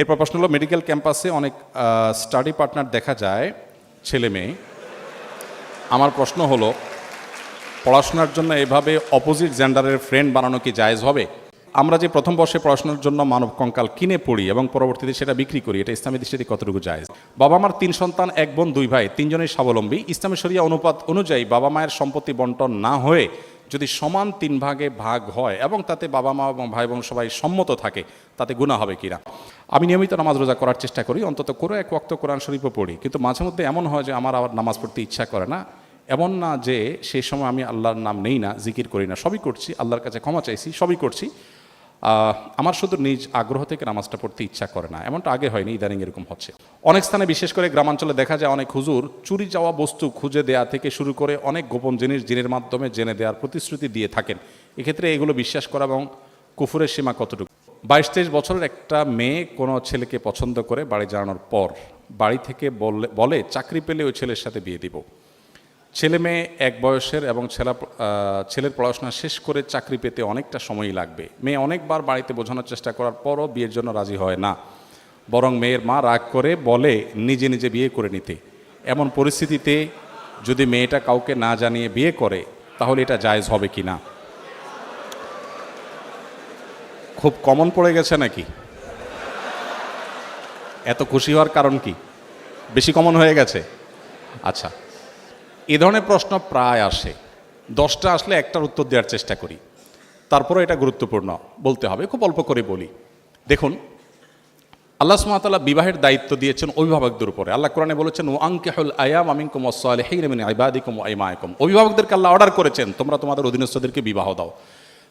এরপর প্রশ্ন হলো মেডিকেল ক্যাম্পাসে অনেক স্টাডি পার্টনার দেখা যায়, ছেলে মেয়ে। আমার প্রশ্ন হলো, পড়াশোনার জন্য এভাবে অপোজিট জেন্ডারের ফ্রেন্ড বানানো কি জায়েজ হবে? আমরা যে প্রথম বর্ষে পড়াশোনার জন্য মানব কঙ্কাল কিনে পড়ি এবং পরবর্তীতে সেটা বিক্রি করি, এটা ইসলামী দৃষ্টিতে কতটুকু জায়েজ? বাবা মার তিন সন্তান, এক বোন, দুই ভাই, তিনজনের স্বাবলম্বী। ইসলামী শরিয়া অনুপাত অনুযায়ী বাবা মায়ের সম্পত্তি বন্টন না হয়ে যদি সমান তিন ভাগে ভাগ হয় এবং তাতে বাবা মা এবং ভাই বোন সবাই সম্মত থাকে, তাতে গুণা হবে কিনা? আমি নিয়মিত নামাজ রোজা করার চেষ্টা করি, অন্তত করে এক ওক্ত কোরআন শরীফও পড়ি। কিন্তু মাঝে মধ্যে এমন হয় যে আমার আবার নামাজ পড়তে ইচ্ছা করে না। এমন না যে সেই সময় আমি আল্লাহর নাম নেই না, জিকির করি না। সবই করছি, আল্লাহর কাছে ক্ষমা চাইছি, সবই করছি। আমার শুধু নিজ আগ্রহ থেকে নামাজটা পড়তে ইচ্ছা করে না, এমনটা আগে হয়নি, ইদানিং এরকম হচ্ছে। অনেক স্থানে বিশেষ করে গ্রামাঞ্চলে দেখা যায় অনেক হুজুর চুরি যাওয়া বস্তু খুঁজে দেয়া থেকে শুরু করে অনেক গোপন জিনিস জিনের মাধ্যমে জেনে দেওয়ার প্রতিশ্রুতি দিয়ে থাকেন। এক্ষেত্রে এগুলো বিশ্বাস করা এবং কুফুরের সীমা কতটুকু? বাইশ তেইশ বছরের একটা মেয়ে কোনো ছেলেকে পছন্দ করে বাড়ি জানানোর পর বাড়ি থেকে বলে বলে, চাকরি পেলে ওই ছেলের সাথে বিয়ে দিব। ছেলে মেয়ে এক বয়সের এবং ছেলা ছেলের পড়াশোনা শেষ করে চাকরি পেতে অনেকটা সময়ই লাগবে। মেয়ে অনেকবার বাড়িতে বোঝানোর চেষ্টা করার পরও বিয়ের জন্য রাজি হয় না। বরং মেয়ের মা রাগ করে বলে, নিজে নিজে বিয়ে করে নিতে। এমন পরিস্থিতিতে যদি মেয়েটা কাউকে না জানিয়ে বিয়ে করে, তাহলে এটা জায়জ হবে কি না? খুব কমন পড়ে গেছে নাকি? এত খুশি হওয়ার কারণ কি? বেশি কমন হয়ে গেছে? আচ্ছা। এ ধরনের প্রশ্ন প্রায় আসে। দশটা আসলে একটার উত্তর দেওয়ার চেষ্টা করি। তারপরে এটা গুরুত্বপূর্ণ বলতে হবে, খুব অল্প করে বলি। দেখুন, আল্লাহ সুমাতাল্লাহ বিবাহের দায়িত্ব দিয়েছেন অভিভাবকদের উপরে। আল্লাহ কোরআনে বলেছেন ও আঙ্কেহুল আয়াম আমিনকুম ওসালেহিন আইবাদিকুম আইমায়কুম অভিভাবকদেরকে আল্লাহ অর্ডার করেছেন, তোমরা তোমাদের অধীনস্থদেরকে বিবাহ দাও।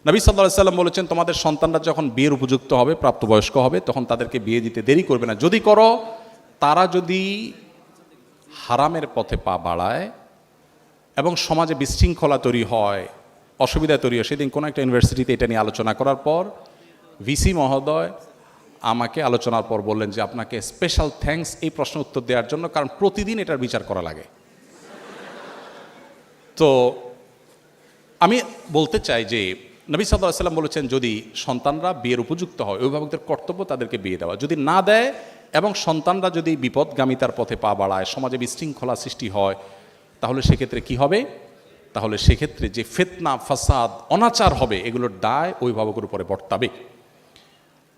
নবী সাল্লাহ সাল্লাম বলেছেন, তোমাদের সন্তানরা যখন বিয়ের উপযুক্ত হবে, প্রাপ্তবয়স্ক হবে, তখন তাদেরকে বিয়ে দিতে দেরি করবে না। যদি করো, তারা যদি হারামের পথে পা বাড়ায় এবং সমাজে বিশৃঙ্খলা তৈরি হয়, অসুবিধা তৈরি হয়। সেদিন কোনো একটা ইউনিভার্সিটিতে এটা নিয়ে আলোচনা করার পর ভিসি মহোদয় আমাকে আলোচনার পর বললেন যে আপনাকে স্পেশাল থ্যাঙ্কস এই প্রশ্ন উত্তর দেওয়ার জন্য, কারণ প্রতিদিন এটার বিচার করা লাগে। তো আমি বলতে চাই যে নবী সাল্লাহ সাল্লাম বলেছেন, যদি সন্তানরা বিয়ের উপযুক্ত হয়, অভিভাবকদের কর্তব্য তাদেরকে বিয়ে দেওয়া। যদি না দেয় এবং সন্তানরা যদি বিপদগামিতার পথে পা বাড়ায়, সমাজে বিশৃঙ্খলা সৃষ্টি হয় তাহলে সেক্ষেত্রে কি হবে? তাহলে সেক্ষেত্রে যে ফেতনা, ফাসাদ, অনাচার হবে, এগুলোর দায় অভিভাবকের উপরে বর্তাবে।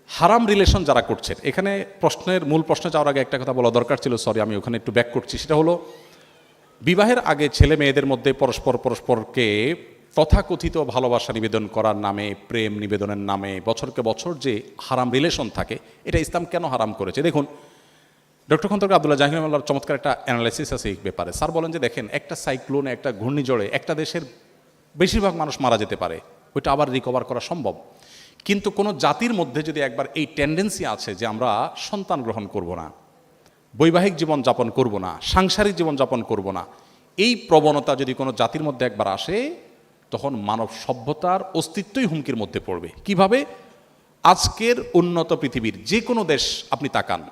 হারাম রিলেশন যারা করছেন, এখানে প্রশ্নের মূল প্রশ্নে যাওয়ার আগে একটা কথা বলা দরকার ছিল, সরি, আমি ওখানে একটু ব্যাক করছি, সেটা হলো, বিবাহের আগে ছেলে মেয়েদের মধ্যে পরস্পর পরস্পরকে তথাকথিত ভালোবাসা নিবেদন করার নামে, প্রেম নিবেদনের নামে, বছরকে বছর যে হারাম রিলেশন থাকে, এটা ইসলাম কেন হারাম করেছে? দেখুন ডক্টর খন্দকার আবদুল্লাহ জাহিনুল্লাহর চমৎকার একটা অ্যানালাইসিস আছে এই ব্যাপারে। স্যার বলেন যে, দেখেন, একটা সাইক্লোনে একটা ঘূর্ণিঝড়ে একটা দেশের বেশিরভাগ মানুষ মারা যেতে পারে। ওইটা আবার রিকভার করা সম্ভব। কিন্তু কোনো জাতির মধ্যে যদি একবার এই টেন্ডেন্সি আছে যে, আমরা সন্তান গ্রহণ করব না, বৈবাহিক জীবন যাপন করব না, সাংসারিক জীবন যাপন করব না, এই প্রবণতা যদি কোনো জাতির মধ্যে একবার আসে, তখন মানব সভ্যতার অস্তিত্বই হুমকির মধ্যে পড়বে। কীভাবে? আজকের উন্নত পৃথিবীর যে কোনো দেশ আপনি তাকান।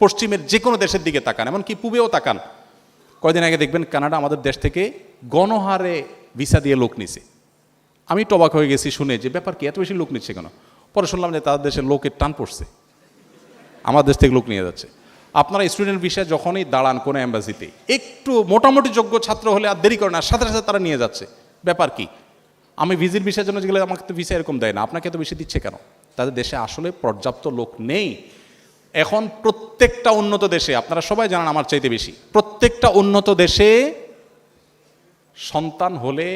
পশ্চিমের যে কোনো দেশের দিকে তাকান, এমনকি পূবেও তাকান। কয়দিন আগে দেখবেন কানাডা আমাদের দেশ থেকে গণহারে ভিসা দিয়ে লোক নিছে। আমি টবাক হয়ে গেছি শুনে যে, ব্যাপার কি, এত বেশি লোক নিচ্ছে কেন? পরে শুনলাম যে তাদের দেশের লোকের টান পড়ছে। আমার দেশ থেকে লোক নিয়ে যাচ্ছে। আপনারা স্টুডেন্ট বিষয়ে যখনই দাঁড়ান কোনো অ্যাম্বাসিতে একটু মোটামুটি যোগ্য ছাত্র হলে আর দেরি করে না, সাথে সাথে তারা নিয়ে যাচ্ছে। ব্যাপার কি, আমি ভিজিট বিষয়ের জন্য গেলে আমাকে তো ভিসা এরকম দেয় না, আপনাকে তো বেশি দিচ্ছে কেন? তাদের দেশে আসলে পর্যাপ্ত লোক নেই। এখন প্রত্যেকটা উন্নত দেশে, আপনারা সবাই জানান আমার চাইতে বেশি, প্রত্যেকটা উন্নত দেশে সন্তান হলে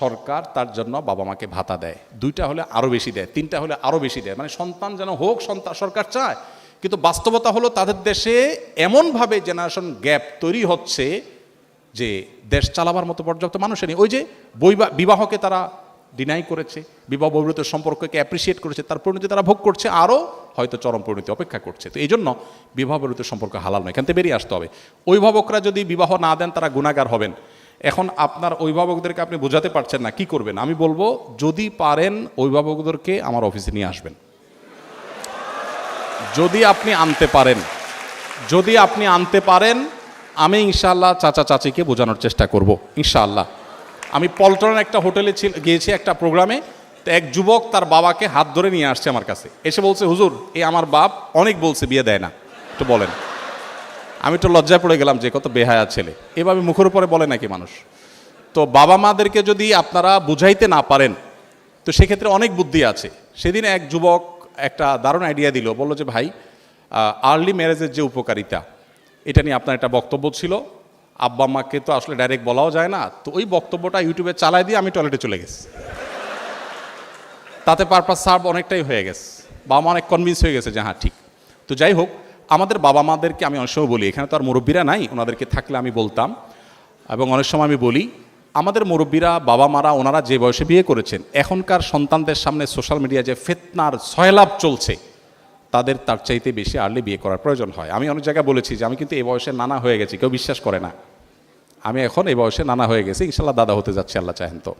সরকার তার জন্য বাবা মাকে ভাতা দেয়। দুইটা হলে আরও বেশি দেয়, তিনটা হলে আরও বেশি দেয়। মানে সন্তান যেন হোক সন্তান সরকার চায়। কিন্তু বাস্তবতা হলো তাদের দেশে এমনভাবে জেনারেশন গ্যাপ তৈরি হচ্ছে যে দেশ চালাবার মতো পর্যাপ্ত মানুষের নেই। ওই যে বৈবা, বিবাহকে তারা ডিনাই করেছে, বিবাহ বহির্ভূত সম্পর্ককে অ্যাপ্রিসিয়েট করেছে, তার পরিণতি তারা ভোগ করছে, আরও হয়তো চরম পরিণতি অপেক্ষা করছে। তো এই জন্য বিবাহ বহির্ভূত সম্পর্ক হালাল নয়, এখান থেকে বেরিয়ে আসতে হবে। অভিভাবকরা যদি বিবাহ না দেন, তারা গুণাগার হবেন। এখন আপনার অভিভাবকদেরকে আপনি বোঝাতে পারছেন না, কি করবেন? আমি বলব, যদি পারেন, অভিভাবকদেরকে আমার অফিসে নিয়ে আসবেন। যদি আপনি আনতে পারেন, যদি আপনি আনতে পারেন, আমি ইনশাআল্লাহ চাচা চাচিকে বোঝানোর চেষ্টা করব, ইনশাআল্লাহ। আমি পল্টনের একটা হোটেলে গিয়েছি একটা প্রোগ্রামে, তো এক যুবক তার বাবাকে হাত ধরে নিয়ে আসছে আমার কাছে। এসে বলছে, হুজুর এই আমার বাপ অনেক বলছে, বিয়ে দেয় না। একটু বলেন। আমি একটু লজ্জায় পড়ে গেলাম যে, কত বেহায়া ছেলে। এভাবে মুখের উপরে বলে নাকি মানুষ? তো বাবা মাদেরকে যদি আপনারা বুঝাইতে না পারেন, তো সেক্ষেত্রে অনেক বুদ্ধি আছে। সেদিন এক যুবক একটা দারুণ আইডিয়া দিল, বলল যে, ভাই আর্লি ম্যারেজের যে উপকারিতা, এটা নিয়ে আপনার একটা বক্তব্য ছিল। আব্বা আম্মাকে তো আসলে ডাইরেক্ট বলাও যায় না, তো ওই বক্তব্যটা ইউটিউবে চালাই দিয়ে আমি টয়লেটে চলে গেছি। তাতে পারপাস সার্ভ অনেকটাই হয়ে গেছে। বাবা মা অনেক কনভিন্স হয়ে গেছে যে হ্যাঁ ঠিক। তো যাই হোক, আমাদের বাবা মাদেরকে আমি অনেক সময় বলি, এখানে তো আর মুরব্বীরা নাই, ওনাদেরকে থাকলে আমি বলতাম। এবং অনেক সময় আমি বলি, আমাদের মুরব্বীরা, বাবা মারা, ওনারা যে বয়সে বিয়ে করেছেন, এখনকার সন্তানদের সামনে সোশ্যাল মিডিয়া যে ফেতনার সয়লাভ চলছে তাদের তার চাইতে বেশি আর্লি বিয়ে করার প্রয়োজন হয়। আমি অনেক জায়গায় বলেছি যে আমি কিন্তু এই বয়সে নানা হয়ে গেছি, কেউ বিশ্বাস করে না। আমি এখন এই বয়সে নানা হয়ে গেছি ইনশাল্লাহ দাদা হতে যাচ্ছে, আল্লাহ চাহেন তো।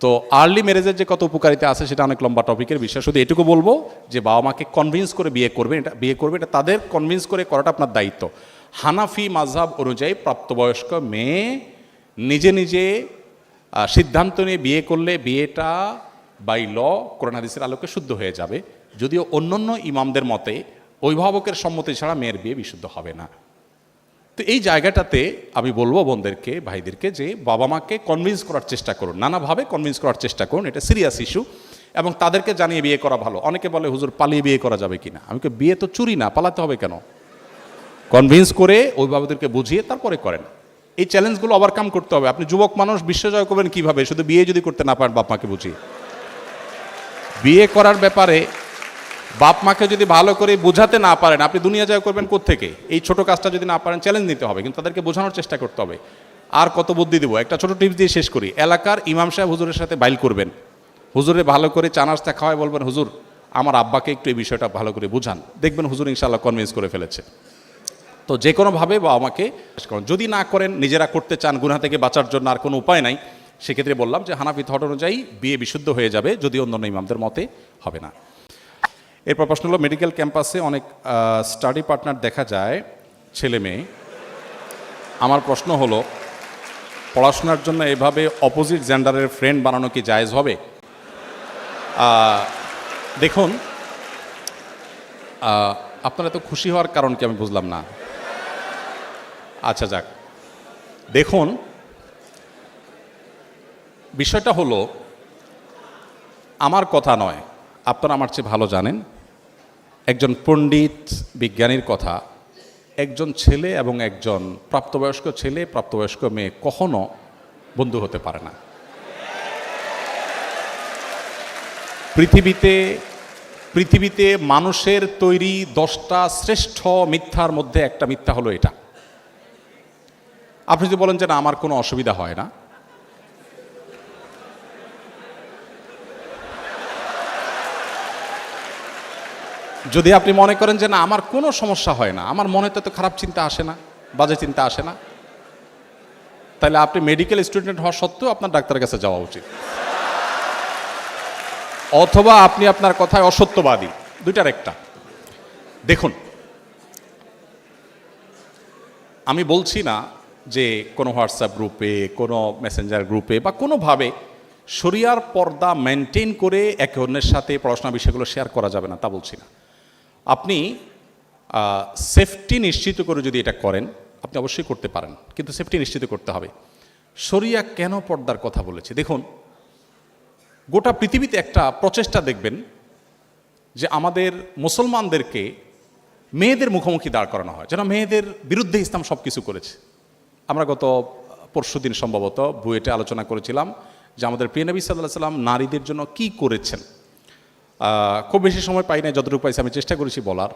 তো আর্লি ম্যারেজের যে কত উপকারিতা আছে সেটা অনেক লম্বা টপিকের বিষয়। শুধু এটুকু বলব যে বাবা মাকে কনভিন্স করে বিয়ে করবেন এটা বিয়ে করবে, এটা তাদের কনভিন্স করে করাটা আপনার দায়িত্ব। হানাফি মাঝহাব অনুযায়ী প্রাপ্তবয়স্ক মেয়ে নিজে নিজে সিদ্ধান্ত নিয়ে বিয়ে করলে বিয়েটা বাই ল কোরআন হাদিসের আলোকে শুদ্ধ হয়ে যাবে। যদিও অন্যান্য ইমামদের মতে, অভিভাবকের সম্মতি ছাড়া মেয়ের বিয়ে বিশুদ্ধ হবে না। তো এই জায়গাটাতে আমি বলব বোনদেরকে, ভাইদেরকে যে বাবা মাকে কনভিন্স করার চেষ্টা করুন, নানাভাবে কনভিন্স করার চেষ্টা করুন, এটা সিরিয়াস ইস্যু এবং তাদেরকে জানিয়ে বিয়ে করা ভালো। অনেকে বলে, হুজুর, পালিয়ে বিয়ে করা যাবে কিনা? আমি বিয়ে তো চুরি না, পালাতে হবে কেন? কনভিন্স করে অভিভাবকদেরকে বুঝিয়ে তারপরে করেন। এই চ্যালেঞ্জগুলো ওভারকাম করতে হবে। আপনি যুবক মানুষ, বিশ্বজয় করবেন কীভাবে? শুধু বিয়ে যদি করতে না পারেন বাপ মাকে বুঝিয়ে। বিয়ে করার ব্যাপারে বাপ মাকে যদি ভালো করে বোঝাতে না পারেন, আপনি দুনিয়া জয় করবেন থেকে এই ছোট কাজটা যদি না পারেন চ্যালেঞ্জ নিতে হবে, কিন্তু তাদেরকে বোঝানোর চেষ্টা করতে হবে। আর কত বুদ্ধি দেবো? একটা ছোট টিপস দিয়ে শেষ করি। এলাকার ইমাম সাহেব হুজুরের সাথে বাইল করবেন। হুজুরে ভালো করে চা নাস্তা খাওয়ায় বলবেন, হুজুর, আমার আব্বাকে একটু এই বিষয়টা ভালো করে বুঝান। দেখবেন হুজুর ইনশাল্লাহ কনভিন্স করে ফেলেছে। তো যে কোনোভাবে বা আমাকে। যদি না করেন, নিজেরা করতে চান গুনা থেকে বাঁচার জন্য আর কোনো উপায় নাই, সেক্ষেত্রে বললাম যে হানাফি থট অনুযায়ী বিয়ে বিশুদ্ধ হয়ে যাবে, যদি অন্যান্য ইমামদের মতে হবে না। এরপর প্রশ্ন হলো মেডিকেল ক্যাম্পাসে অনেক স্টাডি পার্টনার দেখা যায়, ছেলে মেয়ে। আমার প্রশ্ন হলো, পড়াশোনার জন্য এভাবে অপোজিট জেন্ডারের ফ্রেন্ড বানানো কি জায়েজ হবে? দেখুন আপনারা তো খুশি হওয়ার কারণ কি আমি বুঝলাম না। আচ্ছা যাক, দেখুন, বিষয়টা হলো, আমার কথা নয়, আপনারা আমার চেয়ে ভালো জানেন। একজন পণ্ডিত বিজ্ঞানীর কথা, একজন ছেলে এবং একজন প্রাপ্তবয়স্ক ছেলে, প্রাপ্তবয়স্ক মেয়ে কখনো বন্ধু হতে পারে না। পৃথিবীতে পৃথিবীতে মানুষের তৈরি দশটা শ্রেষ্ঠ মিথ্যার মধ্যে একটা মিথ্যা হলো এটা। আপনি যদি বলেন যে না, আমার কোনো অসুবিধা হয় না যদি আপনি মনে করেন যে না, আমার কোনো সমস্যা হয় না, আমার মনে তো খারাপ চিন্তা আসে না, বাজে চিন্তা আসে না, তাহলে আপনি মেডিকেল স্টুডেন্ট হওয়া সত্ত্বেও আপনার ডাক্তারের কাছে যাওয়া উচিত। অথবা আপনি আপনার কথায় অসত্যবাদী, দুইটার একটা। দেখুন, আমি বলছি না যে কোনো হোয়াটসঅ্যাপ গ্রুপে কোনো মেসেঞ্জার গ্রুপে বা কোনোভাবে শরিয়ার পর্দা মেনটেন করে একে অন্যের সাথে পড়াশোনা বিষয়গুলো শেয়ার করা যাবে না, তা বলছি না। আপনি সেফটি নিশ্চিত করে যদি এটা করেন, আপনি অবশ্যই করতে পারেন, কিন্তু সেফটি নিশ্চিত করতে হবে। শরিয়া কেন পর্দার কথা বলেছে? দেখুন, গোটা পৃথিবীতে একটা প্রচেষ্টা দেখবেন যে আমাদের মুসলমানদেরকে মেয়েদের মুখোমুখি দাঁড় করানো হয়। যেন মেয়েদের বিরুদ্ধে ইসলাম সব কিছু করেছে। আমরা গত পরশু দিন সম্ভবত বুয়েটে আলোচনা করেছিলাম যে আমাদের প্রিয় নবী সাল্লাহ সাল্লাম নারীদের জন্য কি করেছেন। খুব বেশি সময় পাই না যতটুকু পাইছি, আমি চেষ্টা করেছি বলার।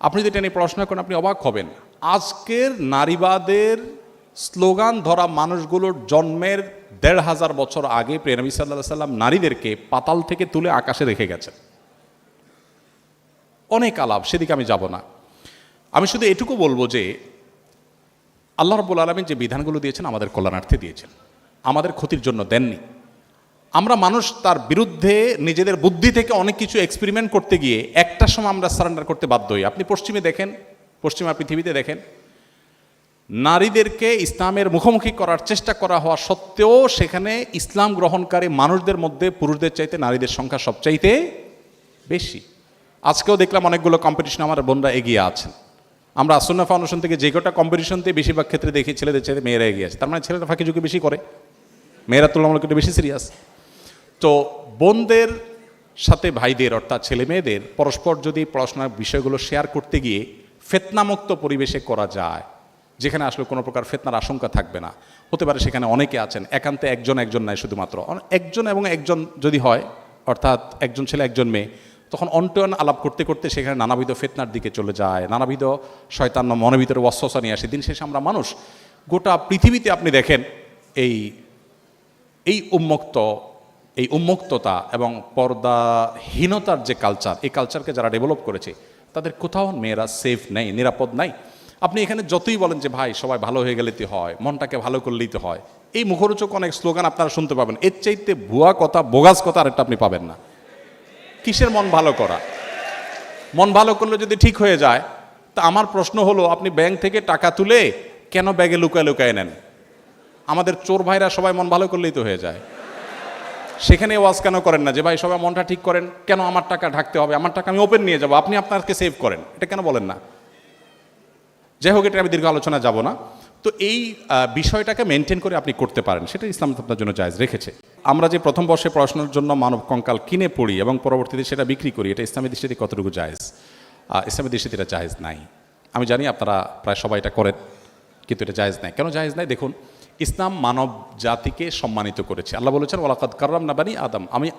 আপনি যদি এটা নিয়ে পড়াশোনা করেন, আপনি অবাক হবেন। আজকের নারীবাদের স্লোগান ধরা মানুষগুলোর জন্মের দেড় হাজার বছর আগে প্রেনবী সাল্লাহ সাল্লাম নারীদেরকে পাতাল থেকে তুলে আকাশে রেখে গেছেন। অনেক আলাপ, সেদিকে আমি যাব না। আমি শুধু এটুকু বলব যে, আল্লাহ রব্বুল আলমিন যে বিধানগুলো দিয়েছেন, আমাদের কল্যাণার্থে দিয়েছেন। আমাদের ক্ষতির জন্য দেননি। আমরা মানুষ তার বিরুদ্ধে নিজেদের বুদ্ধি থেকে অনেক কিছু এক্সপেরিমেন্ট করতে গিয়ে একটা সময় আমরা সারেন্ডার করতে বাধ্য হই। আপনি পশ্চিমে দেখেন, পশ্চিমা পৃথিবীতে দেখেন, নারীদেরকে ইসলামের মুখোমুখি করার চেষ্টা করা হওয়া সত্ত্বেও সেখানে ইসলাম গ্রহণকারী মানুষদের মধ্যে পুরুষদের চাইতে নারীদের সংখ্যা সবচাইতে বেশি। আজকেও দেখলাম অনেকগুলো কম্পিটিশন আমার বোনরা এগিয়ে আছেন। আমরা আসন্না ফাউন্ডেশন থেকে যে কটা কম্পিটিশনতে বেশিরভাগ ক্ষেত্রে দেখি ছেলেদের চাইতে মেয়েরা এগিয়ে আছে। তার মানে ছেলেরা ফাঁকি ঝুঁকি বেশি করে। মেয়েরা তুলনামূলক একটু বেশি সিরিয়াস তো বোনদের সাথে ভাইদের অর্থাৎ ছেলে মেয়েদের পরস্পর যদি পড়াশোনার বিষয়গুলো শেয়ার করতে গিয়ে ফেতনামুক্ত পরিবেশে করা যায়, যেখানে আসলে কোনো প্রকার ফেতনার আশঙ্কা থাকবে না। হতে পারে সেখানে অনেকে আছেন, একান্তে একজন একজন নাই শুধুমাত্র। একজন এবং একজন যদি হয়, অর্থাৎ একজন ছেলে, একজন মেয়ে, তখন অন্টয়ন আলাপ করতে করতে সেখানে নানাবিধ ফেতনার দিকে চলে যায়, নানাবিধ শয়তান মনের ভিতরে অস্বসা নিয়ে আসে। দিন শেষে আমরা মানুষ, গোটা পৃথিবীতে আপনি দেখেন, এই এই উন্মুক্ত এই উন্মুক্ততা এবং পর্দাহীনতার যে কালচার এই কালচারকে যারা ডেভেলপ করেছে, তাদের কোথাও মেয়েরা সেফ নেই, নিরাপদ নাই। আপনি এখানে যতই বলেন যে, ভাই, সবাই ভালো হয়ে গেলে তো হয়, মনটাকে ভালো করলেই তো হয়। এই মুখরোচক অনেক স্লোগান আপনারা শুনতে পাবেন। এর চাইতে ভুয়া কথা, বোগাস কথা আরেকটা আপনি পাবেন না। কিসের মন ভালো করা? মন ভালো করলে যদি ঠিক হয়ে যায়, তা আমার প্রশ্ন হলো, আপনি ব্যাংক থেকে টাকা তুলে কেন ব্যাগে লুকায় লুকায় নেন? আমাদের চোর ভাইরা সবাই মন ভালো করলেই তো হয়ে যায়। সেখানে ওয়াজ কেন করেন না? যে, ভাই, সবাই মনটা ঠিক করেন, কেন আমার টাকা ঢাকতে হবে? আমার টাকা আমি ওপেন নিয়ে যাব। আপনি আপনাকে সেভ করেন। এটা কেন বলেন না? যাই হোক, এটা আমি দীর্ঘ আলোচনা যাব না। তো এই বিষয়টাকে মেনটেন করে আপনি করতে পারেন। সেটা ইসলাম আপনার জন্য জায়জ রেখেছে। আমরা যে প্রথম বর্ষে পড়াশোনার জন্য মানব কঙ্কাল কিনে পড়ি এবং পরবর্তীতে সেটা বিক্রি করি, এটা ইসলামের দৃষ্টিতে কতটুকু জায়েজ? ইসলামী দৃষ্টিতে এটা জায়েজ নাই। আমি জানি আপনারা প্রায় সবাই এটা করেন, কিন্তু এটা জায়েজ নাই। কেন জায়েজ নাই? দেখুন ইসলাম মানব জাতিকে সম্মানিত করেছে। আল্লাহ বলেছেন ওলাকাদ কার্রাম না বানি আদম। আমি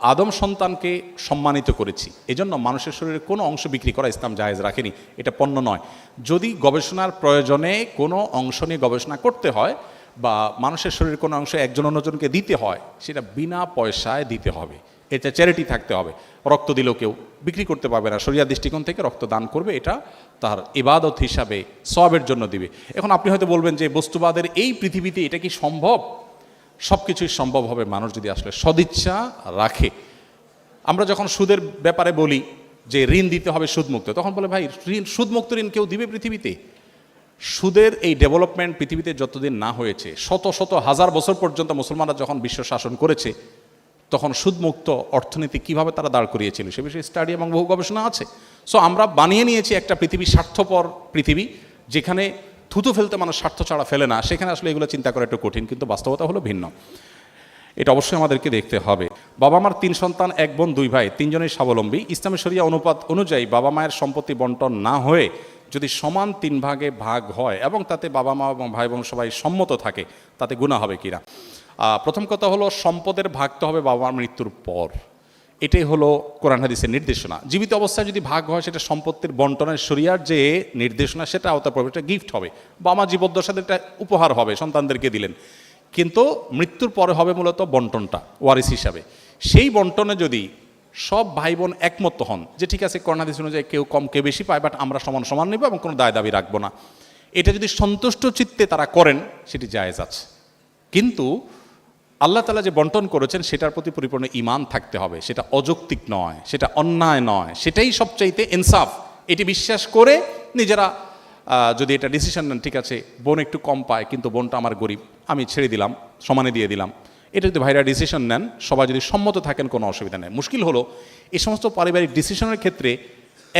আদম সন্তানকে সম্মানিত করেছি। এজন্য মানুষের শরীরে কোনো অংশ বিক্রি করা ইসলাম জাহেজ রাখেনি। এটা পণ্য নয়। যদি গবেষণার প্রয়োজনে কোনো অংশ নিয়ে গবেষণা করতে হয় বা মানুষের শরীরের কোনো অংশ একজন অন্যজনকে দিতে হয়, সেটা বিনা পয়সায় দিতে হবে। এটা চ্যারিটি থাকতে হবে। রক্ত দিলেও কেউ বিক্রি করতে পারবে না। শরিয়া দৃষ্টিকোণ থেকে রক্ত দান করবে, এটা তার ইবাদত হিসাবে সবের জন্য দিবে। এখন আপনি হয়তো বলবেন যে, বস্তুবাদের এই পৃথিবীতে এটা কি সম্ভব? সব কিছুই সম্ভব হবে মানুষ যদি আসলে সদিচ্ছা রাখে। আমরা যখন সুদের ব্যাপারে বলি যে, ঋণ দিতে হবে সুদমুক্ত, তখন বলে, ভাই, ঋণ, সুদমুক্ত ঋণ কেউ দিবে পৃথিবীতে? সুদের এই ডেভেলপমেন্ট পৃথিবীতে যতদিন না হয়েছে, শত শত হাজার বছর পর্যন্ত মুসলমানরা যখন বিশ্ব শাসন করেছে তখন সুদমুক্ত অর্থনীতি কীভাবে তারা দাঁড় করিয়েছিল সে বিষয়ে স্টাডি এবং বহু গবেষণা আছে। সো আমরা বানিয়ে নিয়েছি একটা পৃথিবী স্বার্থপর পৃথিবী, যেখানে থুতু ফেলতে মানুষ স্বার্থ ছাড়া ফেলে না। সেখানে আসলে এগুলো চিন্তা করা একটু কঠিন, কিন্তু বাস্তবতা হলো ভিন্ন। এটা অবশ্যই আমাদেরকে দেখতে হবে। বাবা মার তিন সন্তান, এক বোন, দুই ভাই, তিনজনেই স্বাবলম্বী। ইসলামী শরিয়া অনুপাত অনুযায়ী বাবা মায়ের সম্পত্তি বন্টন না হয়ে যদি সমান তিন ভাগে ভাগ হয় এবং তাতে বাবা মা এবং ভাই বোন সবাই সম্মত থাকে, তাতে গুণা হবে কিনা? প্রথম কথা হলো সম্পদের ভাগ তো হবে বাবা মৃত্যুর পর। এটাই হলো কোরআন হাদিসের নির্দেশনা। জীবিত অবস্থায় যদি ভাগ হয়, সেটা সম্পত্তির বন্টনের শরিয়ার যে নির্দেশনা সেটা আওতা পড়বে এটা গিফট হবে। বা আমার জীবদ্দশাতে একটা উপহার হবে, সন্তানদেরকে দিলেন। কিন্তু মৃত্যুর পরে হবে মূলত বন্টনটা ওয়ারিস হিসাবে। সেই বন্টনে যদি সব ভাই বোন একমত হন যে ঠিক আছে কর্ণাদিস অনুযায়ী কেউ কম, কেউ বেশি পায় বাট আমরা সমান সমান নেব এবং কোনো দায় দাবি রাখব না। এটা যদি সন্তুষ্ট চিত্তে তারা করেন, সেটি জায়েজ আছে। কিন্তু আল্লাহ তালা যে বন্টন করেছেন, সেটার প্রতি পরিপূর্ণ ইমান থাকতে হবে। সেটা অযৌক্তিক নয়, সেটা অন্যায় নয়, সেটাই সবচাইতে ইনসাফ। এটি বিশ্বাস করে নিজেরা যদি এটা ডিসিশন নেন, ঠিক আছে, বোন একটু কম পায়, কিন্তু বোনটা আমার গরিব, আমি ছেড়ে দিলাম, সমানে দিয়ে দিলাম। এটা যদি ভাইরা ডিসিশন নেন, সবাই যদি সম্মত থাকেন, কোনো অসুবিধা নেই। মুশকিল হলো, এই সমস্ত পারিবারিক ডিসিশনের ক্ষেত্রে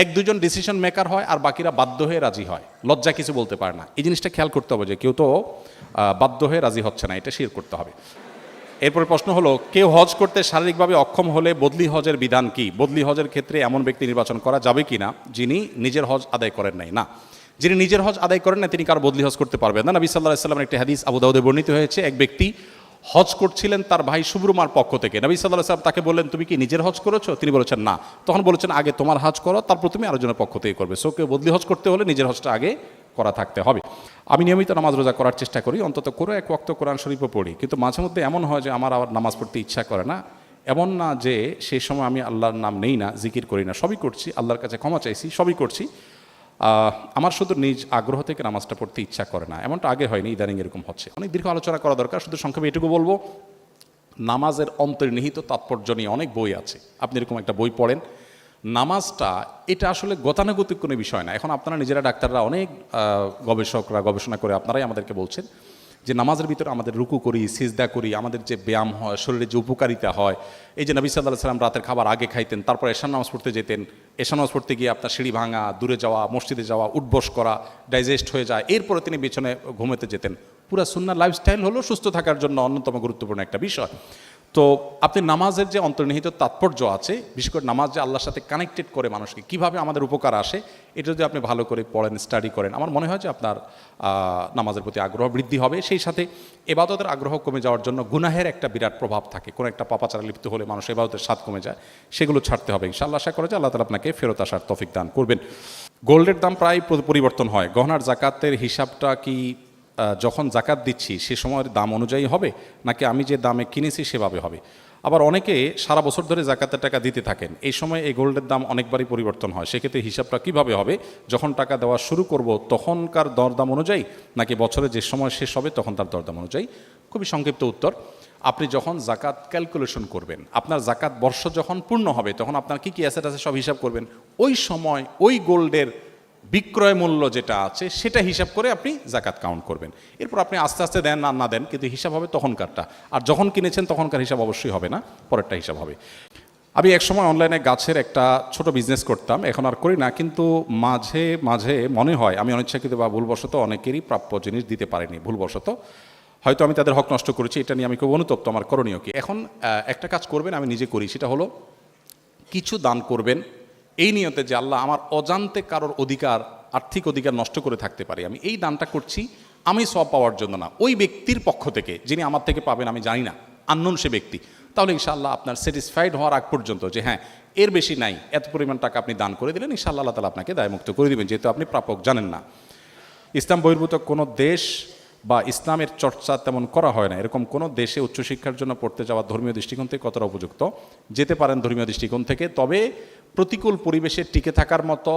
এক, দুজন ডিসিশন মেকার হয়, আর বাকিরা বাধ্য হয়ে রাজি হয়। লজ্জা কিছু বলতে পারে না। এই জিনিসটা খেয়াল করতে হবে যে কেউ তো বাধ্য হয়ে রাজি হচ্ছে না, এটা শেয়ার করতে হবে। এরপরে প্রশ্ন হলো, কেউ হজ করতে শারীরিকভাবে অক্ষম হলে বদলি হজের বিধান কি? বদলি হজের ক্ষেত্রে এমন ব্যক্তি নির্বাচন করা যাবে কি না? যিনি নিজের হজ আদায় করেন নাই। না, যিনি নিজের হজ আদায় করেন না তিনি কারও বদলি হজ করতে পারবেন না। নবী সাল্লাহ সাল্লামের একটি হাদিস আবু দাউদে বর্ণিত হয়েছে, এক ব্যক্তি হজ করছিলেন তার ভাই সুব্রমার পক্ষ থেকে। নবী সাল্লাহ সাল্লাম তাকে বললেন, তুমি কি নিজের হজ করেছ? তিনি বলেছেন, না। তখন বলেছেন, আগে তোমার হজ করো, তারপর তুমি আরেকজনের পক্ষ থেকে করবে। সো কেউ বদলি হজ করতে হলে নিজের হজটা আগে করা থাকতে হবে। আমি নিয়মিত নামাজ রোজা করার চেষ্টা করি, অন্তত করে এক ওয়াক্ত কোরআন শরীফও পড়ি। কিন্তু মাঝে মধ্যে এমন হয় যে আমার আবার নামাজ পড়তে ইচ্ছা করে না। এমন না যে সেই সময় আমি আল্লাহর নাম নেই না, জিকির করি না। সবই করছি, আল্লাহর কাছে ক্ষমা চাইছি, সবই করছি। আমার শুধু নিজ আগ্রহ থেকে নামাজটা পড়তে ইচ্ছা করে না। এমনটা আগে হয়নি, ইদানিং এরকম হচ্ছে। অনেক দীর্ঘ আলোচনা করা দরকার, শুধু সংক্ষেপে এটুকু বলব। নামাজের অন্তর্নিহিত তাৎপর্য নিয়ে অনেক বই আছে। আপনি এরকম একটা বই পড়েন নামাজটা, এটা আসলে গতানুগতিক কোনো বিষয় না। এখন আপনারা নিজেরা ডাক্তাররা অনেক গবেষকরা গবেষণা করে আপনারাই আমাদেরকে বলছেন যে নামাজের ভিতরে আমাদের রুকু করি, সিজদা করি, আমাদের যে ব্যায়াম হয় শরীরে যে উপকারিতা হয়, এই যে নবী সাল্লাহ সাল্লাম রাতের খাবার আগে খাইতেন, তারপর এশান নামাজ পড়তে যেতেন এশান নামাজ পড়তে গিয়ে আপনার সিঁড়ি ভাঙা, দূরে যাওয়া, মসজিদে যাওয়া, উঠবস করা ডাইজেস্ট হয়ে যায়, এরপরে তিনি বিছনে ঘুমোতে যেতেন। পুরা সুন্না লাইফস্টাইল হলো সুস্থ থাকার জন্য অন্যতম গুরুত্বপূর্ণ একটা বিষয়। তো আপনি নামাজের যে অন্তর্নিহিত তাৎপর্য আছে, বিশেষ করে নামাজ যে আল্লাহর সাথে কানেক্টেড করে মানুষকে, কীভাবে আমাদের উপকার আসে, এটা যদি আপনি ভালো করে পড়েন স্টাডি করেন, আমার মনে হয় যে আপনার নামাজের প্রতি আগ্রহ বৃদ্ধি হবে। সেই সাথে এবাদতের আগ্রহ কমে যাওয়ার জন্য গুনাহের একটা বিরাট প্রভাব থাকে। কোনো একটা পাপাচারা লিপ্ত হলে মানুষ এবাদতের স্বাদ কমে যায়। সেগুলো ছাড়তে হবে, ইনশাআল্লাহ। আশা করে যে আল্লাহ তালা আপনাকে ফেরত আসার তফিক দান করবেন। গোল্ডের দাম প্রায় পরিবর্তন হয়। গহনার জাকাতের হিসাবটা কি যখন জাকাত দিচ্ছি, সে সময়ের দাম অনুযায়ী হবে? নাকি আমি যে দামে কিনেছি, সেভাবে হবে? আবার অনেকে সারা বছর ধরে জাকাতের টাকা দিতে থাকেন। এই সময় এই গোল্ডের দাম অনেকবারই পরিবর্তন হয়। সেক্ষেত্রে হিসাবটা কীভাবে হবে? যখন টাকা দেওয়া শুরু করব, তখনকার দরদাম অনুযায়ী? নাকি বছরে যে সময় শেষ হবে, তখন তার দরদাম অনুযায়ী? খুবই সংক্ষিপ্ত উত্তর। আপনি যখন জাকাত ক্যালকুলেশন করবেন, আপনার জাকাত বর্ষ যখন পূর্ণ হবে, তখন আপনার কি কি অ্যাসেট আছে সব হিসাব করবেন। ওই সময় ওই গোল্ডের বিক্রয় মূল্য যেটা আছে, সেটা হিসাব করে আপনি জাকাত কাউন্ট করবেন। এরপর আপনি আস্তে আস্তে দেন আর না দেন, কিন্তু হিসাব হবে তখনকারটা। আর যখন কিনেছেন, তখনকার হিসাব অবশ্যই হবে না, পরেরটা হিসাব হবে। আমি একসময় অনলাইনে গাছের একটা ছোট বিজনেস করতাম, এখন আর করি না, কিন্তু মাঝে মাঝে মনে হয়, আমি অনিচ্ছাকৃত বা ভুলবশত অনেকেরই প্রাপ্য জিনিস দিতে পারিনি, ভুলবশত। হয়তো আমি তাদের হক নষ্ট করেছি, এটা নিয়ে আমি খুব অনুতপ্ত, আমার করণীয় কি? এখন একটা কাজ করবেন, আমি নিজে করি, সেটা হলো কিছু দান করবেন এই নিয়তে যে আল্লাহ আমার অজান্তে কারোর অধিকার, আর্থিক অধিকার নষ্ট করে থাকতে পারি। আমি এই দানটা করছি, আমি সব পাওয়ার জন্য না। ওই ব্যক্তির পক্ষ থেকে, যিনি আমার থেকে পাবেন, আমি জানি না। আননোন সে ব্যক্তি। তাহলে ইনশাআল্লাহ আপনার স্যাটিসফাইড হওয়ার আগ পর্যন্ত যে হ্যাঁ এর বেশি নাই, এত পরিমাণ টাকা আপনি দান করে দিলেন, ইনশাআল্লাহ আল্লাহ তালা আপনাকে দায়মুক্ত করে দিবেন। যেহেতু আপনি প্রাপক, জানেন না। ইসলাম বহির্ভূত কোনো দেশ বা ইসলামের চর্চা তেমন করা হয় না। এরকম কোনো দেশে উচ্চশিক্ষার জন্য পড়তে যাওয়া ধর্মীয় দৃষ্টিকোণ থেকে কতটা উপযুক্ত? যেতে পারেন ধর্মীয় দৃষ্টিকোণ থেকে, তবে প্রতিকূল পরিবেশে টিকে থাকার মতো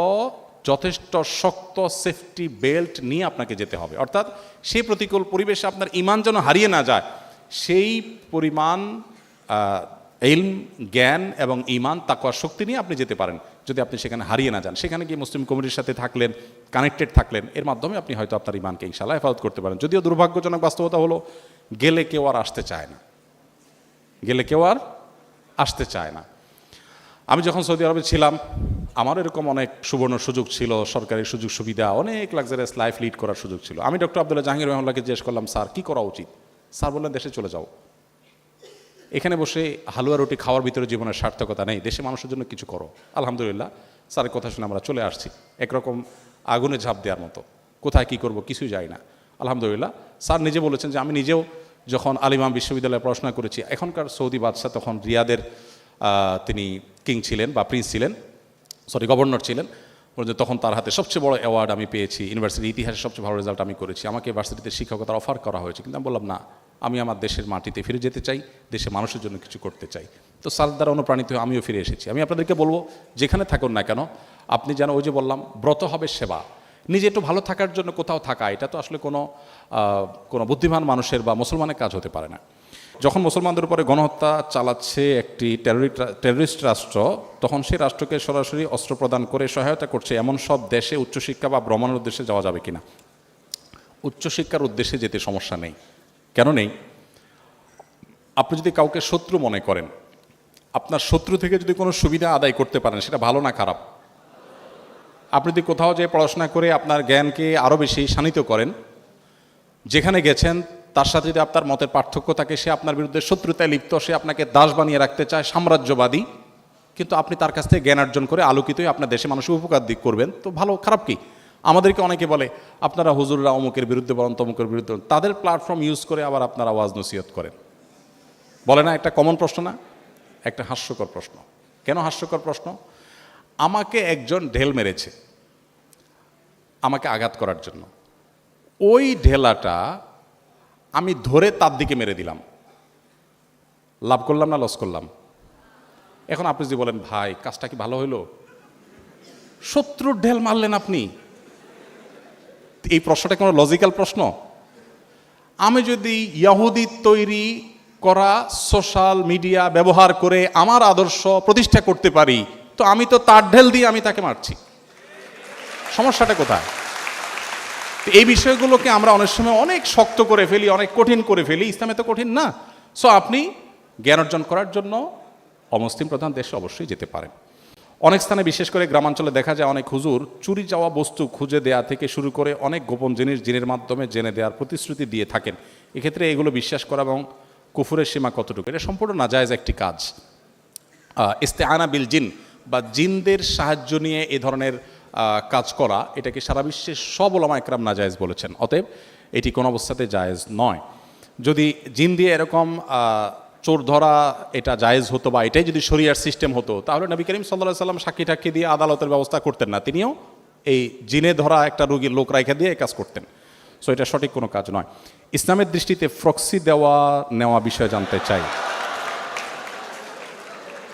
যথেষ্ট শক্ত সেফটি বেল্ট নিয়ে আপনাকে যেতে হবে। অর্থাৎ সেই প্রতিকূল পরিবেশে আপনার ইমান যেন হারিয়ে না যায়, সেই পরিমাণ ইলম, জ্ঞান এবং ইমান তাকওয়ার শক্তি নিয়ে আপনি যেতে পারেন। যদি আপনি সেখানে হারিয়ে না যান, সেখানে গিয়ে মুসলিম কমিটির সাথে থাকলেন কানেক্টেড থাকলেন, এর মাধ্যমে আপনি হয়তো আপনার ইমানকে ইনশাল্লাহ হেফাজত করতে পারেন। যদিও দুর্ভাগ্যজনক বাস্তবতা হলো, গেলে কেউ আর আসতে চায় না। গেলে কেউ আর আসতে চায় না। আমি যখন সৌদি আরবে ছিলাম আমার এরকম অনেক সুবর্ণ সুযোগ ছিল, সরকারি সুযোগ সুবিধা, অনেক লাক্সারিয়াস লাইফ লিড করার সুযোগ ছিল। আমি ডক্টর আবদুল্লাহ জাহাঙ্গীর রহমাল্লাহকে জিজ্ঞেস করলাম, স্যার, কী করা উচিত? স্যার বললেন, দেশে চলে যাও। এখানে বসে হালুয়া রুটি খাওয়ার ভিতরে জীবনের সার্থকতা নেই। দেশে মানুষের জন্য কিছু করো। আলহামদুলিল্লাহ, স্যারের কথা শুনে আমরা চলে আসছি। একরকম আগুনে ঝাঁপ দেওয়ার মতো। কোথায় কি করব কিছুই যায় না। আলহামদুলিল্লাহ, স্যার নিজে বলেছেন যে আমি নিজেও যখন আলিমাম বিশ্ববিদ্যালয়ে পড়াশোনা করেছি, এখনকার সৌদি বাদশাহ তখন রিয়াদের তিনি কিং ছিলেন বা প্রিন্স ছিলেন, সরি, গভর্নর ছিলেন। তখন তার হাতে সবচেয়ে বড় অ্যাওয়ার্ড আমি পেয়েছি ইউনিভার্সিটির ইতিহাসে সবচেয়ে ভালো রেজাল্ট আমি করেছি। আমাকে ভার্সিটিতে শিক্ষকতার অফার করা হয়েছে। কিন্তু আমি বললাম, না আমি আমার দেশের মাটিতে ফিরে যেতে চাই দেশের মানুষের জন্য কিছু করতে চাই। তো সাল দ্বারা অনুপ্রাণিত হয়ে আমিও ফিরে এসেছি। আমি আপনাদেরকে বলব, যেখানে থাকুন না কেন, আপনি যেন ওই যে বললাম, ব্রত হবে সেবা। নিজে একটু ভালো থাকার জন্য কোথাও থাকা, এটা তো আসলে কোনো কোনো বুদ্ধিমান মানুষের বা মুসলমানের কাজ হতে পারে না। যখন মুসলমানদের উপরে গণহত্যা চালাচ্ছে একটি টেররিস্ট রাষ্ট্র, তখন সেই রাষ্ট্রকে সরাসরি অস্ত্র প্রদান করে সহায়তা করছে এমন সব দেশে উচ্চশিক্ষা বা ভ্রমণের উদ্দেশ্যে যাওয়া যাবে কিনা। উচ্চশিক্ষার উদ্দেশ্যে যেতে সমস্যা নেই। কেন নেই? আপনি যদি কাউকে শত্রু মনে করেন, আপনার শত্রু থেকে যদি কোনো সুবিধা আদায় করতে পারেন, সেটা ভালো না খারাপ? আপনি যদি কোথাও যে পড়াশোনা করে আপনার জ্ঞানকে আরও বেশি শানিত করেন, যেখানে গেছেন, তার সাথে যদি আপনার মতের পার্থক্য থাকে, সে আপনার বিরুদ্ধে শত্রুতায় লিপ্ত, সে আপনাকে দাস বানিয়ে রাখতে চায়, সাম্রাজ্যবাদী, কিন্তু আপনি তার কাছ থেকে জ্ঞান অর্জন করে আলোকিত হয়ে আপনার দেশে মানুষের উপকার দিক করবেন, তো ভালো, খারাপ কি? আমাদেরকে অনেকে বলে, আপনারা হুজুররা অমুকের বিরুদ্ধে বলেন, তমুকের বিরুদ্ধে। তাদের প্ল্যাটফর্ম ইউজ করে আবার আপনারা আওয়াজ নসিহত করেন। বলে না, একটা কমন প্রশ্ন না, একটা হাস্যকর প্রশ্ন। কেন হাস্যকর প্রশ্ন? আমাকে একজন ঢেল মেরেছে, আমাকে আঘাত করার জন্য। ওই ঢেলাটা আমি ধরে তার দিকে মেরে দিলাম। লাভ করলাম না লস করলাম? এখন আপনি যদি বলেন, ভাই, কাজটা কি ভালো হইল? শত্রুর ঢেল মারলেন আপনি। এই প্রশ্নটা কোনো লজিক্যাল প্রশ্ন? আমি যদি ইয়াহুদি তৈরি করা সোশ্যাল মিডিয়া ব্যবহার করে আমার আদর্শ প্রতিষ্ঠা করতে পারি, তো আমি তো তার ঢেল দিয়ে আমি তাকে মারছি। সমস্যাটা কোথায়? এই বিষয়গুলোকে আমরা অনেক সময় অনেক শক্ত করে ফেলি, অনেক কঠিন করে ফেলি। ইসলামে তো কঠিন না। সো আপনি জ্ঞান অর্জন করার জন্য অমুসলিম প্রধান দেশে অবশ্যই যেতে পারেন। অনেক স্থানে বিশেষ করে গ্রামাঞ্চলে দেখা যায় অনেক হুজুর চুরি যাওয়া বস্তু খুঁজে দেয়া থেকে শুরু করে অনেক গোপন জিনিস জিনের মাধ্যমে জেনে দেওয়ার প্রতিশ্রুতি দিয়ে থাকেন। এক্ষেত্রে এগুলো বিশ্বাস করা এবং কুফুরের সীমা কতটুকু? এটা সম্পূর্ণ নাজায়জ একটি কাজ। ইস্তেআনা বিল জিন বা জিনদের সাহায্য নিয়ে এ ধরনের কাজ করা, এটাকে সারা বিশ্বের সব ওলামা একরাম নাজায়েজ বলেছেন। অতএব এটি কোনো অবস্থাতে জায়েজ নয়। যদি জিন দিয়ে এরকম চোর ধরা এটা জায়েজ হতো বা এটাই যদি শরিয়ার সিস্টেম হতো, তাহলে নবী করিম সাল্লাহ সাল্লাম সাক্ষী টাক্ষী দিয়ে আদালতের ব্যবস্থা করতেন না। তিনিও এই জিনে ধরা একটা রুগীর লোক রাইখা দিয়ে কাজ করতেন। সো এটা সঠিক কোনো কাজ নয়। ইসলামের দৃষ্টিতে ফ্রক্সি দেওয়া, নেওয়া বিষয়ে জানতে চাই।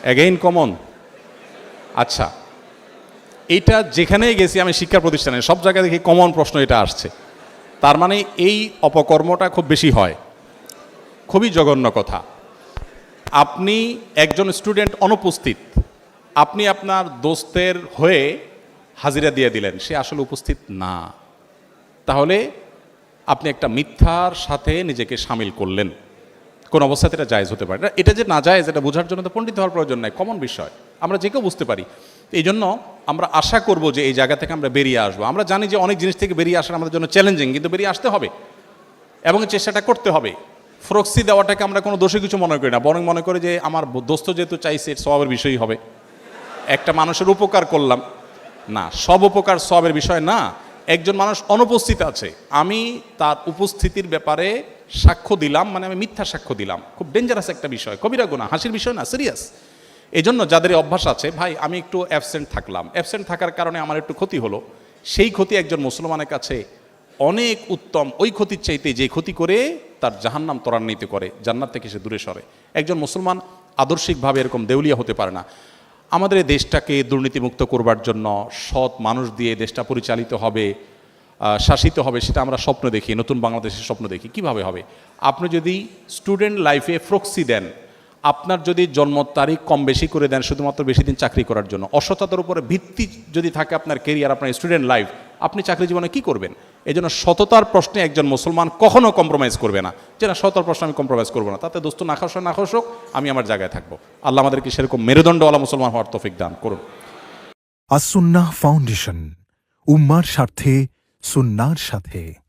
অ্যাগেইন কমন আচ্ছা এইটা যেখানেই গেছি আমি শিক্ষা প্রতিষ্ঠানে, সব জায়গায় দেখি কমন প্রশ্ন এটা আসছে। তার মানে এই অপকর্মটা খুব বেশি হয়। খুবই জঘন্য কথা। আপনি একজন স্টুডেন্ট অনুপস্থিত, আপনি আপনার দোস্তের হয়ে হাজিরা দিয়ে দিলেন, সে আসলে উপস্থিত না। তাহলে আপনি একটা মিথ্যার সাথে নিজেকে সামিল করলেন। কোন অবস্থাতে এটা জায়েজ হতে পারে এটা যে না জায়েজ, এটা বোঝার জন্য তো পণ্ডিত হওয়ার প্রয়োজন নাই কমন বিষয়। আমরা যে কেউ বুঝতে পারি। এই জন্য আমরা আশা করব যে এই জায়গা থেকে আমরা বেরিয়ে আসব। আমরা জানি যে অনেক জিনিস থেকে বেরিয়ে আসা আমাদের জন্য চ্যালেঞ্জিং কিন্তু বেরিয়ে আসতে হবে। এবং চেষ্টাটা করতে হবে। ফ্রক্সি দেওয়াটাকে আমরা কোনো দোষে কিছু মনে করি না, বরং মনে করি যে আমার দোস্ত যেহেতু চাইছে সবের বিষয়ই হবে। একটা মানুষের উপকার করলাম। না, সব উপকার সবের বিষয় না। একজন মানুষ অনুপস্থিত আছে। আমি তার উপস্থিতির ব্যাপারে সাক্ষ্য দিলাম মানে আমি মিথ্যা সাক্ষ্য দিলাম। খুব ডেঞ্জারাস একটা বিষয়। কবিরা গুণা হাসির বিষয় না সিরিয়াস এই জন্য যাদের অভ্যাস আছে, ভাই, আমি একটু অ্যাবসেন্ট থাকলাম। অ্যাবসেন্ট থাকার কারণে আমার একটু ক্ষতি হলো। সেই ক্ষতি একজন মুসলমানের কাছে অনেক উত্তম ওই ক্ষতির চাইতে যে ক্ষতি করে তার জাহান্নাম ত্বরান্বিত করে, জান্নাত থেকে সে দূরে সরে। একজন মুসলমান আদর্শিকভাবে এরকম দেউলিয়া হতে পারে না। আমাদের দেশটাকে দুর্নীতিমুক্ত করবার জন্য সৎ মানুষ দিয়ে দেশটা পরিচালিত হবে শাসিত হবে, সেটা আমরা স্বপ্ন দেখি, নতুন বাংলাদেশের স্বপ্ন দেখি। কীভাবে হবে? আপনি যদি স্টুডেন্ট লাইফে ফ্রক্সি দেন, আপনার যদি জন্ম তারিখ কম বেশি করে দেন, শুধুমাত্র বেশি দিন চাকরি করার জন্য, অসততার উপরে ভিত্তি যদি থাকে আপনার কেরিয়ার আপনার স্টুডেন্ট লাইফ আপনি চাকরি জীবনে কি করবেন? এই জন্য সততার প্রশ্নে একজন মুসলমান কখনো কম্প্রোমাইজ করবে না। যে না সততার প্রশ্নে আমি কম্প্রোমাইজ করব না। তাতে দোস্ত না নাখাস নাখাস হোক, আমি আমার জায়গায় থাকব। আল্লাহ আমাদেরকে সেরকম মেরুদণ্ডওয়ালা মুসলমান হওয়ার তফিক দান করুন। আসুন্না ফাউন্ডেশন, উম্মার স্বার্থে, সুন্নার সাথে।